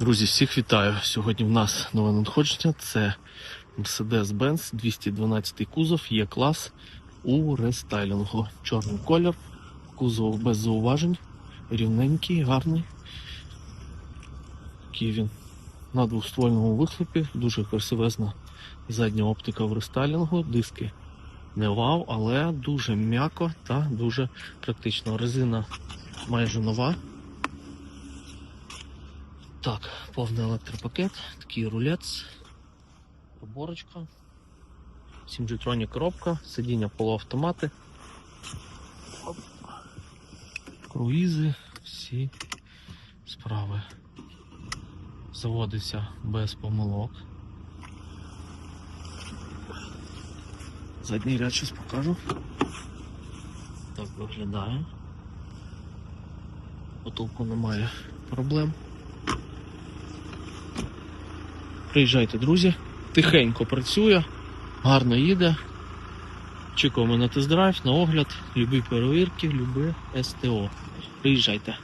Друзі, всіх вітаю. Сьогодні в нас нове надходження. Це Mercedes-Benz 212 кузов є клас у рестайлінгу. Чорний колір, кузов без зауважень, рівненький, гарний. Такий він на двохствольному вихлопі, дуже красивезна задня оптика в рестайлінгу, диски не вау, але дуже м'яко та дуже практично. Резина майже нова. Так, повний електропакет, такий рулець, приборочка, 7G коробка, сидіння полуавтомати, круїзи, всі справи. Заводиться без помилок. Задній ряд щось покажу. Так виглядає. Потолку немає проблем. Приїжджайте, друзі. Тихенько працює, гарно їде. Чекаємо на тест-драйв, на огляд, любі перевірки, люби СТО. Приїжджайте.